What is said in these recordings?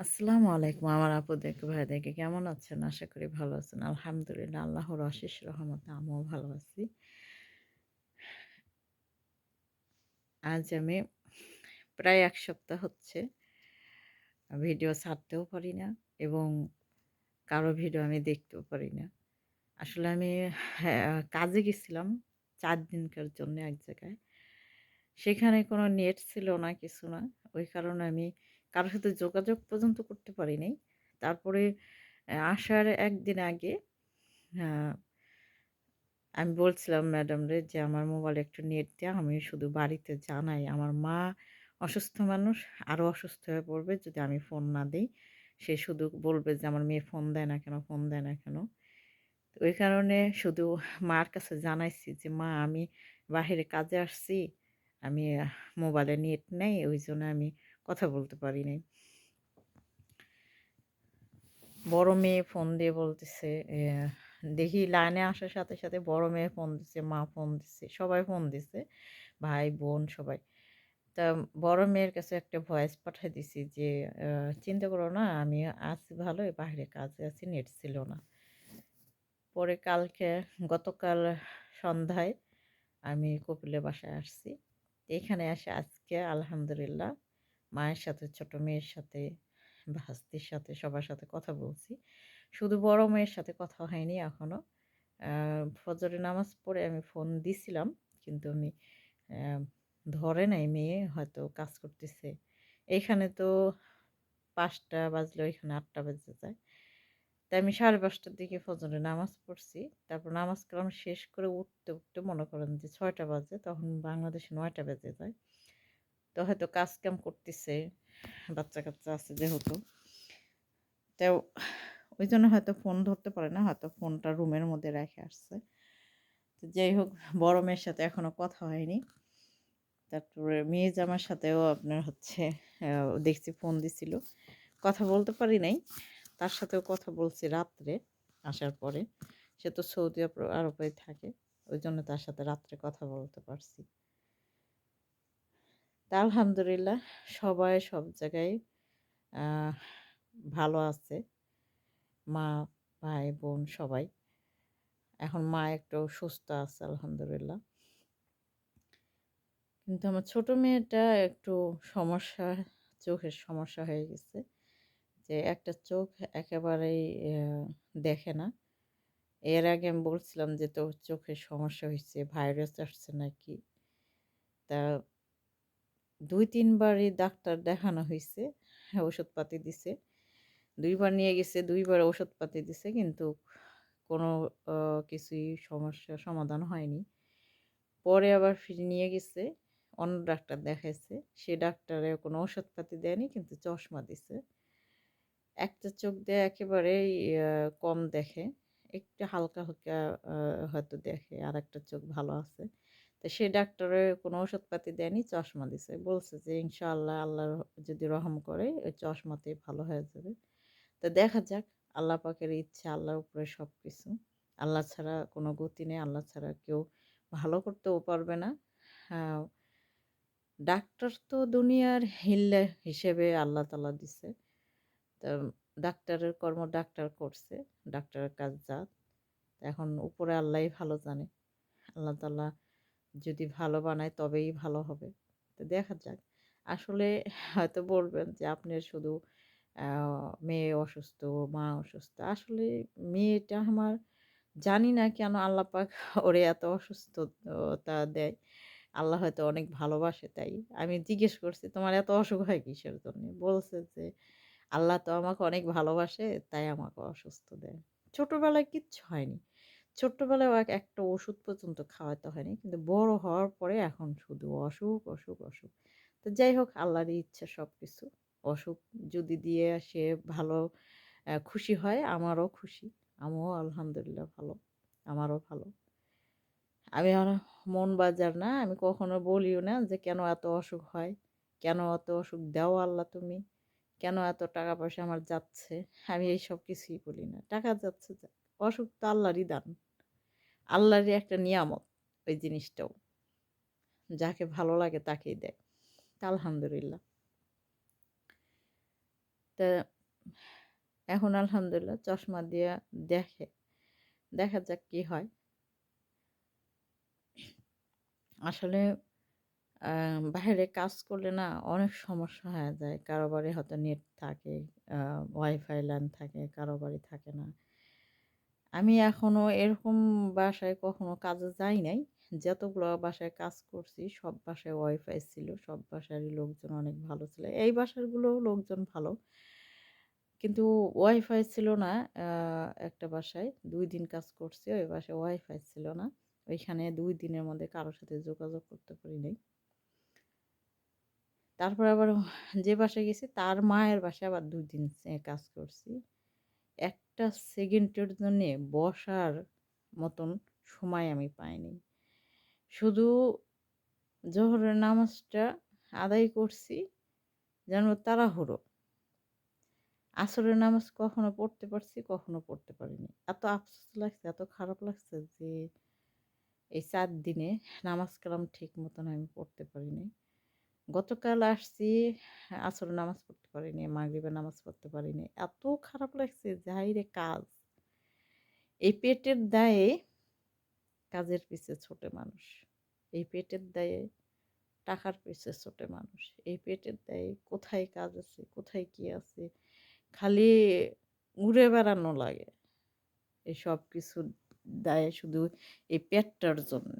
আসসালামু আলাইকুম আমার আপুদেরকে ভাইদেরকে কেমন আছেন? আশা করি ভালো আছেন। আলহামদুলিল্লাহ আল্লাহর অশেষ রহমতে আমিও ভালো আছি। আজ আমি প্রায় এক সপ্তাহ হচ্ছে ভিডিও ছাড়তেও পারি না এবং কারও ভিডিও আমি দেখতেও পারি না। আসলে আমি হ্যাঁ, কাজে গেছিলাম চার দিনকার জন্য এক জায়গায়। সেখানে কোনো নেট ছিল না, কিছু না। ওই কারণে আমি কারও সাথে যোগাযোগ পর্যন্ত করতে পারি নাই। তারপরে আসার একদিন আগে আমি বলছিলাম ম্যাডামরে যে, "আমার মোবাইলে একটু নেট দেয়া, আমি শুধু বাড়িতে জানাই। আমার মা অসুস্থ মানুষ, আরও অসুস্থ হয়ে পড়বে যদি আমি ফোন না দিই সে শুধু বলবে যে, আমার মেয়ে ফোন দেয় না কেন, ফোন দেয় না কেন?" ওই কারণে শুধু মার কাছে জানাইছি যে, "মা আমি বাহিরে কাজে আসছি। আমি মোবাইলে নেট নেই, ওই জন্য আমি কথা বলতে পারি নাই।" বড় মেয়ে ফোন দিয়ে বলতেছে দেখি লাইনে আসার সাথে, সাথে বড় মেয়ে ফোন দিছে, মা ফোন দিছে, সবাই ফোন দিছে। ভাই, বোন সবাই। তা বড় মেয়ের কাছে একটা ভয়েস পাঠায় দিছি যে, "চিন্তা করো না, আমি আছি ভালোই, বাহিরে কাজে আছি, নেট ছিল না।" পরে কালকে গতকাল সন্ধ্যায় আমি কপিলের বাসায় আসছি। এখানে এসে আজকে আলহামদুলিল্লাহ মায়ের সাথে, ছোট মেয়ের সাথে, ভাস্তির সাথে সবার সাথে কথা বলছি। শুধু বড় মেয়ের সাথে কথা হয়নি এখনও ফজরে নামাজ পড়ে আমি ফোন দিছিলাম। কিন্তু আমি ধরে নাই মেয়ে হয়তো কাজ করতেছে। এইখানে তো পাঁচটা বাজলে ওইখানে আটটা বেজে যায়। তাই আমি ৫:৩০টার দিকে ফজরে নামাজ পড়ছি। তারপর নামাজ কালাম শেষ করে উঠতে, উঠতে মনে করেন যে ৬টা বাজে। তখন বাংলাদেশে নয়টা বেজে যায়। তো হয়তো কাজ-কাম করতেছে, বাচ্চা-কাচ্চা আছে যেহেতু। তো ওই জন্য হয়তো ফোন ধরতে পারে না। হয়তো ফোনটা রুমের মধ্যে রেখে আসছে। তো যাই হোক বড় মেয়ের সাথে এখনও কথা হয়নি। তারপরে মেয়ে জামার সাথেও আপনার হচ্ছে দেখছি ফোন দিছিল। কথা বলতে পারি নাই। তার সাথেও কথা বলছি রাত্রে আসার পরে। সে তো সৌদি আরবে থাকে। ওই জন্য তার সাথে রাত্রে কথা বলতে পারছি। তা আলহামদুলিল্লাহ সবাই সব জায়গায় ভালো আছে। মা, ভাই, বোন সবাই। এখন মা একটু সুস্থ আছে আলহামদুলিল্লাহ। কিন্তু আমার ছোট মেয়েটা একটু সমস্যা, চোখের সমস্যা হয়ে গেছে। যে একটা চোখ একেবারেই দেখে না। এর আগে আমি বলছিলাম যে, "তোর চোখের সমস্যা হয়েছে ভাইরাস আসছে নাকি?" তা ২-৩ বারই ডাক্তার দেখানো হইছে। হ্যাঁ, ওষুধপাতি দিছে। দুইবার নিয়ে গেছে, দুইবার ওষুধপাতি দিছে কিন্তু কোনো কিছুই সমস্যার সমাধান হয়নি। পরে আবার ফিরে নিয়ে গেছে, অন্য ডাক্তার দেখাইছে। সে ডাক্তারে কোনো ওষুধপাতি দেয়নি কিন্তু চশমা দিছে। একটা চোখ দিয়ে একেবারেই কম দেখে। একটু হালকা, হালকা হয়তো দেখে। আর একটা চোখ ভালো আছে। তো সে ডাক্তারের কোনো ওষুধপাতি দেয়নি, চশমা দিছে। বলছে যে, "ইনশাআল্লাহ আল্লাহ যদি রহম করে ওই চশমাতেই ভালো হয়ে যাবে।" তো দেখা যাক আল্লাহ পাকের ইচ্ছা, আল্লাহর উপরে সব কিছু আল্লাহ ছাড়া কোনো গতি নেই, আল্লাহ ছাড়া কেউ ভালো করতেও পারবে না। হ্যাঁ, ডাক্তার তো দুনিয়ার হিল্লা হিসেবে আল্লাহ তালা দিছে। তো ডাক্তারের কর্ম ডাক্তার করছে। ডাক্তারের কাজ যার। এখন উপরে আল্লাহই ভালো জানে। আল্লাহ তাআলা যদি ভালো বানায় তবেই ভালো হবে। তো দেখা যাক। আসলে হয়তো বলবেন যে, "আপনি শুধু মেয়ে অসুস্থ, মা অসুস্থ।" আসলে মেয়েটা আমার জানি না কেন আল্লাহ পাক ওরে এত অসুস্থতা দেয়। আল্লাহ হয়তো অনেক ভালোবাসে তাই। আমি জিজ্ঞেস করছি, "তোমার এত অসুখ হয় কিসের জন্যে?" বলছে যে, "আল্লাহ তো আমাকে অনেক ভালোবাসে তাই আমাকে অসুস্থ দেয়।" ছোটবেলায় কিচ্ছু হয়নি। ছোট্টবেলায়ও এক একটা ওষুধ পর্যন্ত খাওয়াতে হয়নি। কিন্তু বড় হওয়ার পরে এখন শুধু অসুখ, অসুখ, অসুখ। তো যাই হোক আল্লাহরই ইচ্ছা সব কিছু অসুখ যদি দিয়ে সে ভালো খুশি হয় আমারও খুশি। আমিও আলহামদুলিল্লাহ ভালো। আমারও ভালো। আমি আর মন বাজার না। আমি কখনো বলিও না যে, "কেন এত অসুখ হয়? কেন এত অসুখ দাও আল্লাহ তুমি? কেন এত টাকা পয়সা আমার যাচ্ছে?" আমি এইসব কিছুই বলি না। টাকা যাচ্ছে যাক। অসুখ তো আল্লাহরই দান। আল্লাহরই একটা নিয়ামত ওই জিনিসটাও। যাকে ভালো লাগে তাকেই দেয়। তা আলহামদুলিল্লাহ। তা এখন আলহামদুলিল্লাহ চশমা দিয়ে দেখে, দেখা যাক কি হয় আসলে বাইরে কাজ করলে না অনেক সমস্যা হয়ে যায় কারও বাড়ি হয়তো নেট থাকে ওয়াইফাই লাইন থাকে, কারও বাড়ি থাকে না আমি এখনও এরকম বাসায় কখনো কাজে যাই নাই। যতগুলো বাসায় কাজ করছি, সব বাসায় ওয়াইফাই ছিল, সব বাসারই লোকজন অনেক ভালো ছিল। এই বাসারগুলো লোকজন ভালো। কিন্তু ওয়াইফাই ছিল না একটা বাসায়। দুই দিন কাজ করছি, ওই বাসায় ওয়াইফাই ছিল না। ওইখানে দুই দিনের মধ্যে কারোর সাথে যোগাযোগ করতে পারি নাই। তারপর আবার যে বাসায় গেছি, তার মায়ের বাসায় আবার দুই দিন কাজ করছি। একটা সেকেন্ডের জন্যে বসার মতন সময় আমি পাইনি। শুধু জোহরের নামাজটা আদায় করছি যেন তাড়াহুড়ো। আসরের নামাজ কখনো পড়তে পারছি, কখনো পড়তে পারিনি। এত আফসোস লাগছে, এত খারাপ লাগছে যে এই চার দিনে নামাজ কালাম ঠিক মতন আমি পড়তে পারিনি। গতকাল আসছি আসরের নামাজ পড়তে পারিনি মাগরিবের নামাজ পড়তে পারিনি। এত খারাপ লাগছে, যাই রে কাজ। এই পেটের দায়ে কাজের পিছে ছোটে মানুষ। এই পেটের দায়ে টাকার পিছে ছোটে মানুষ। এই পেটের দায়ে কোথায় কাজ আছে, কোথায় কি আছে? খালি উড়ে বেড়ানো লাগে। এই সব কিছু দায়ে শুধু এই পেটটার জন্য।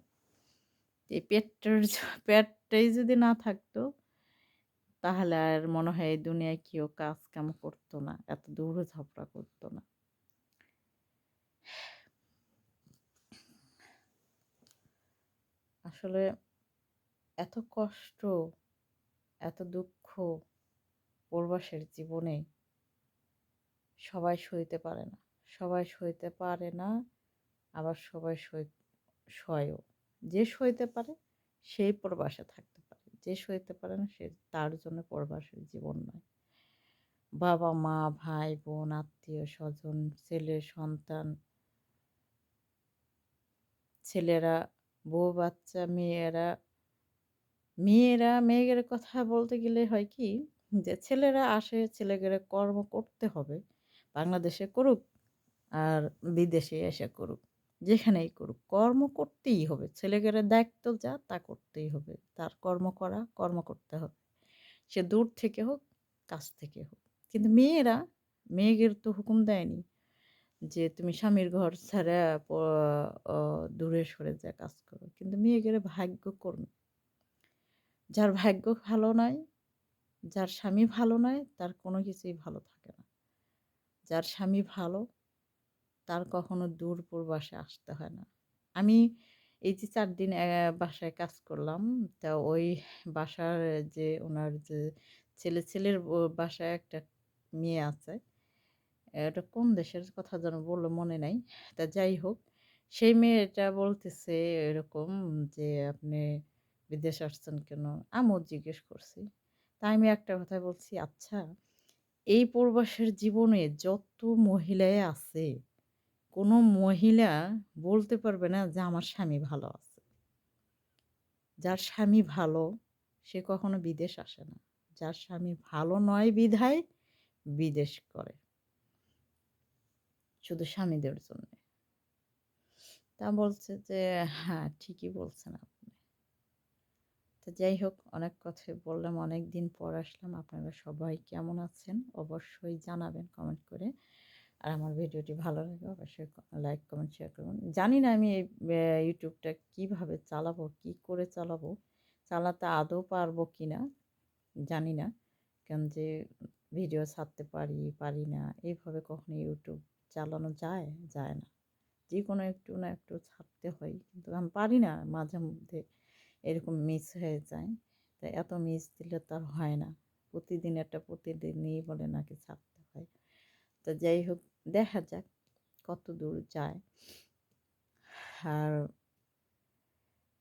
এই পেটটার পেটটাই যদি না থাকতো, তাহলে আর মনে হয় এই দুনিয়ায় কেউ কাজ কাম করতো না, এত দৌড়ে ঝাপড়া করতো না। আসলে এত কষ্ট, এত দুঃখ প্রবাসের জীবনে সবাই সইতে পারে না। সবাই সইতে পারে না, আবার সবাই সই, সয়ও। যে সইতে পারে সেই প্রবাসে থাকতে পারে। যে সইতে পারে না, সে তার জন্য প্রবাসের জীবন নয়। বাবা, মা, ভাই, বোন, আত্মীয়, স্বজন, ছেলে, সন্তান, ছেলেরা, বউ, বাচ্চা, মেয়েরা মেয়েরা, মেয়েদের কথা বলতে গেলে হয় কি যে, ছেলেরা আসে, ছেলেদের কর্ম করতে হবে, বাংলাদেশে করুক আর বিদেশে এসে করুক। যেখানেই করুক। কর্ম করতেই হবে। ছেলেগেরা দায়িত্ব যা, তা করতেই হবে। তার কর্ম করা, কর্ম করতে হবে। সে দূর থেকে হোক, কাছ থেকে হোক। কিন্তু মেয়েরা, মেয়েদের তো হুকুম দেয়নি যে, তুমি স্বামীর ঘর ছাড়া দূরে সরে যা, কাজ করো। কিন্তু মেয়েদের ভাগ্য কর্মী। যার ভাগ্য ভালো নয়, যার স্বামী ভালো নয়, তার কোনো কিছুই ভালো থাকে না। যার স্বামী ভালো তার কখনো দূর প্রবাসে আসতে হয় না। আমি এই যে চার দিন বাসায় কাজ করলাম, তা ওই বাসার যে ওনার যে ছেলে, ছেলের বাসায় একটা মেয়ে আছে, এটা কোন দেশের কথা যেন বলল মনে নাই, তা যাই হোক, সেই মেয়েটা বলতেছে এরকম যে, আপনি বিদেশ আসছেন কেন? আমিও জিজ্ঞেস করছি। তাই আমি একটা কথা বলছি আচ্ছা এই প্রবাসের জীবনে যত মহিলাই আছে কোনো মহিলা বলতে পারবে না যে, আমার স্বামী ভালো আছে। যার স্বামী ভালো, সে কখনো বিদেশ আসে না। যার স্বামী ভালো নয় বিধায় বিদেশ করে। শুধু স্বামীদের জন্য। তা বলছে যে হ্যাঁ ঠিকই বলছেন আপনি। তো যাই হোক, অনেক কথা বললাম, অনেক দিন পর আসলাম। আপনারা সবাই কেমন আছেন? অবশ্যই জানাবেন, কমেন্ট করে। আর আমার ভিডিওটি ভালো লাগে অবশ্যই লাইক কমেন্ট শেয়ার করুন জানি না আমি এই ইউটিউবটা কীভাবে চালাবো, কি করে চালাবো, চালাতে আদৌ পারব কি না, জানি না। কেন যে ভিডিও ছাড়তে পারি পারি না, এইভাবে কখনো ইউটিউব চালানো যায় যায় না। যে কোনো একটু না একটু ছাড়তে হয়, কিন্তু আমি পারি না, মাঝে মধ্যে এরকম মিস হয়ে যায়। তাই এত মিস দিলে তার হয় না। প্রতিদিন একটা প্রতিদিনই বলে নাকি ছাড়তে হয়। তো যাই হোক দেখা যাক কত দূর যায়। আর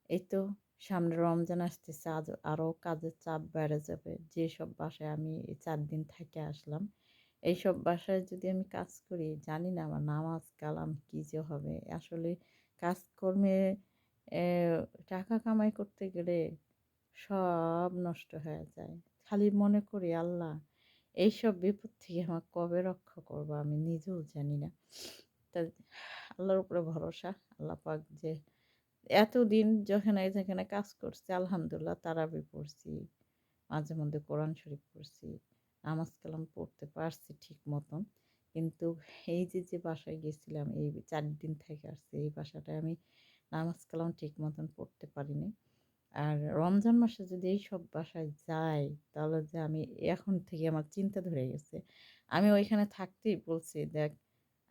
এই তো সামনে রমজান আসতেছে, আজ আরও কাজের চাপ বেড়ে যাবে। যেসব বাসায় আমি চার দিন থেকে আসলাম, এইসব বাসায় যদি আমি কাজ করি, জানি না আমার নামাজ কালাম কী যে হবে। আসলে কাজকর্মে টাকা কামাই করতে গেলে সব নষ্ট হয়ে যায়। খালি মনে করি, আল্লাহ এইসব বিপদ থেকে আমার কবে রক্ষা করব আমি নিজেও জানি না। তা আল্লাহর উপরে ভরসা, আল্লাহ পাক যে এতদিন যেখানে যেখানে কাজ করছি, আলহামদুলিল্লাহ তারাবি পড়ছি, মাঝে মধ্যে কোরআন শরীফ পড়ছি, নামাজ কালাম পড়তে পারছি ঠিক মতন। কিন্তু এই যে যে বাসায় গেছিলাম, এই চার দিন থেকে আসছি, এই বাসাটায় আমি নামাজ কালাম ঠিক মতন পড়তে পারিনি। আর রমজান মাসে যদি এই সব বাসায় যাই, তাহলে যে আমি এখন থেকে আমার চিন্তা ধরে গেছে। আমি ওইখানে থাকতেই বলছি, দেখ,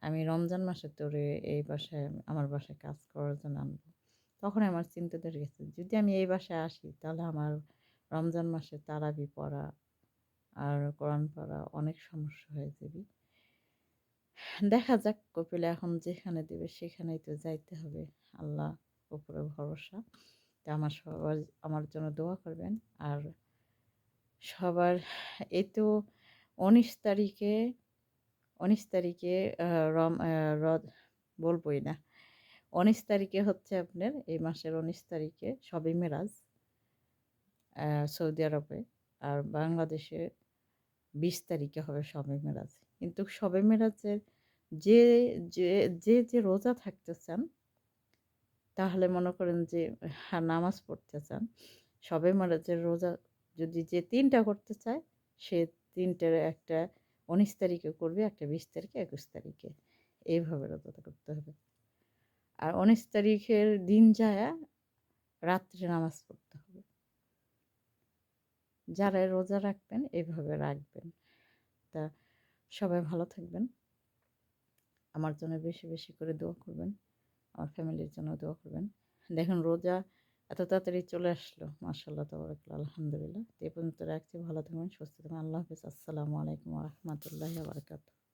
আমি রমজান মাসে তোরে এই বাসায়, আমার বাসায় কাজ করার জন্য আনব। তখন আমার চিন্তা ধরে গেছে, যদি আমি এই বাসায় আসি, তাহলে আমার রমজান মাসে তারাবি পড়া আর কোরআন পড়া অনেক সমস্যা হয়ে যাবে। দেখা যাক কপিলে এখন যেখানে দেবে, সেখানেই তো যাইতে হবে। আল্লাহ উপরে ভরসা। তা আমার সবার, আমার জন্য দোয়া করবেন। আর সবার, এই তো উনিশ তারিখে উনিশ তারিখে রম রদ, বলবই না। উনিশ তারিখে হচ্ছে আপনার এই মাসের উনিশ তারিখে সবে মেরাজ সৌদি আরবে। আর বাংলাদেশে বিশ তারিখে হবে সবে মেরাজ। কিন্তু সবে মেরাজের যে যে যে যে রোজা থাকতে চান তাহলে মনে করেন যে হ্যাঁ নামাজ পড়তে চান। সবে মেরাজের রোজা যদি যে তিনটা করতে চায়, সে তিনটের একটা উনিশ তারিখে করবে, একটা বিশ তারিখে একুশ তারিখে। এইভাবে রোজাটা করতে হবে। আর উনিশ তারিখের দিন যায়, রাত্রে নামাজ পড়তে হবে। যারা রোজা রাখবেন, এইভাবে রাখবেন। তা সবাই ভালো থাকবেন। আমার জন্য বেশি বেশি করে দোয়া করবেন। আমার ফ্যামিলির জন্য দোয়া করবেন। দেখুন, রোজা এত তাড়াতাড়ি চলে আসলো। মার্শাল্লাহ তবরকাল আলহামদুলিল্লাহ। এ পর্যন্ত রাখছি। ভালো থাকবেন, সুস্থ থাকবেন। আল্লাহ হাফিজ। আসসালামু আলাইকুম রহমতুল্লাহ বারকাত